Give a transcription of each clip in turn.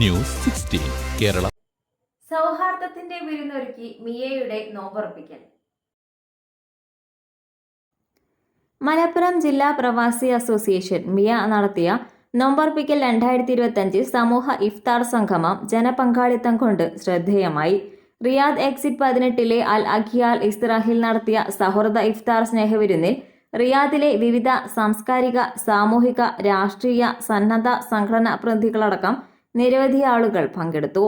News sixteen Kerala. സൗഹാർദ്ദത്തിന്റെ വിരുന്നൊരുക്കി മിയയുടെ നോമ്പുറപ്പിക്കൽ. മലപ്പുറം ജില്ലാ പ്രവാസി അസോസിയേഷൻ മിയ നടത്തിയ നോമ്പർപ്പിക്കൽ രണ്ടായിരത്തി ഇരുപത്തഞ്ച് സമൂഹ ഇഫ്താർ സംഗമം ജനപങ്കാളിത്തം കൊണ്ട് ശ്രദ്ധേയമായി. റിയാദ് എക്സിറ്റ് പതിനെട്ടിലെ അൽ അഖിയാൽ ഇസ്രാഹിൽ നടത്തിയ സൗഹൃദ ഇഫ്താർ സ്നേഹവിരുന്നിൽ റിയാദിലെ വിവിധ സാംസ്കാരിക സാമൂഹിക രാഷ്ട്രീയ സന്നദ്ധ സംഘടനാ പ്രതിനിധികളടക്കം നിരവധി ആളുകൾ പങ്കെടുത്തു.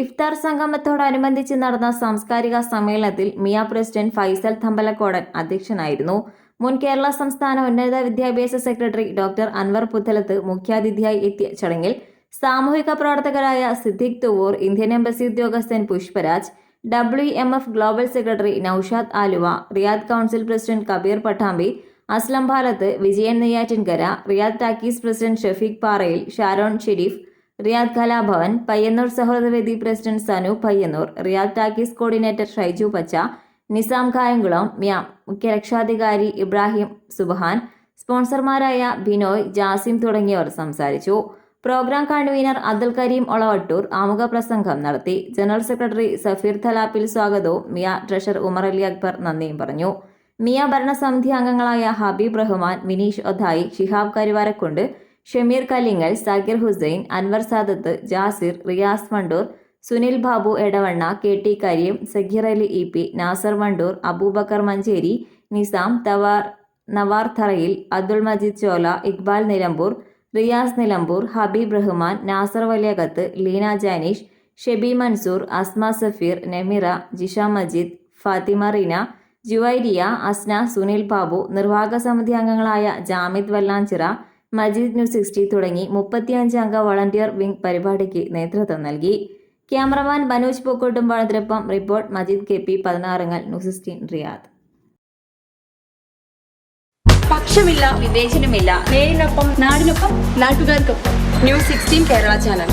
ഇഫ്താർ സംഗമത്തോടനുബന്ധിച്ച് നടന്ന സാംസ്കാരിക സമ്മേളനത്തിൽ മിയ പ്രസിഡന്റ് ഫൈസൽ തമ്പലക്കോടൻ അധ്യക്ഷനായിരുന്നു. മുൻ കേരള സംസ്ഥാന ഉന്നത വിദ്യാഭ്യാസ സെക്രട്ടറി ഡോക്ടർ അൻവർ പുത്തലത്ത് മുഖ്യാതിഥിയായി എത്തിയ ചടങ്ങിൽ സാമൂഹിക പ്രവർത്തകരായ സിദ്ദിഖ് തുവൂർ ഇന്ത്യൻ എംബസി ഉദ്യോഗസ്ഥൻ Pushparaj W M F global secretary Noushad Aluva Riyadh council president Kabeer Pattambi Aslam Bhalath Vijayan Neyyattinkara Riyadh talkies president Shafeeq Parayil Sharon Shereef Riyadh Kalabhavan Payyanur സഹോദരവേദി president Sanu Payyanur Riyadh talkies coordinator Shaiju പച്ച നിസാം കായംകുളം മുഖ്യ രക്ഷാധികാരി ഇബ്രാഹിം സുബഹാൻ സ്പോൺസർമാരായ ബിനോയ് ജാസിം തുടങ്ങിയവർ സംസാരിച്ചു. Program convener Abdul Kareem Olavattur ആമുഖ പ്രസംഗം നടത്തി. General secretary Safeer Thalappil സ്വാഗതവും Miya treasurer Umar Ali Akbar നന്ദിയും പറഞ്ഞു. മിയ ഭരണസമിതി അംഗങ്ങളായ Habeeb Rahman Vineesh Odhayi Shihab Karuvarakundu Shameer Kalingal Zakir Hussain Anwar Sadath Jasir Riyas Wandoor Sunil Babu Edavanna K T Kareem Zakir Ali E P Nasar Wandoor Aboobacker Manjeri Nizam Thavar Navar Tharayil Abdul Majeed ചോല ഇക്ബാൽ നിലമ്പൂർ റിയാസ് നിലമ്പൂർ ഹബീബ് റഹ്മാൻ നാസർ വലിയകത്ത് ലീന ജാനീഷ് ഷെബി മൻസൂർ അസ്മ സഫീർ നെമിറ ജിഷ മജീദ് ഫാത്തിമ റീന ജുവൈരിയ അസ്ന സുനിൽ ബാബു നിർവാഹക സമിതി അംഗങ്ങളായ Jamid Vallanchira Majeed news sixty തുടങ്ങി മുപ്പത്തിയഞ്ച് അംഗ volunteer wing പരിപാടിക്ക് നേതൃത്വം നൽകി. Cameraman Manoj പൂക്കോട്ടും പാടത്തിനൊപ്പം report Majeed K P Pathinarangal news sixteen Riyadh. പക്ഷമില്ല വിവേചനമില്ല. നേരിനൊപ്പം നാടിനൊപ്പം നാട്ടുകാർക്കൊപ്പം. News sixteen Kerala channel.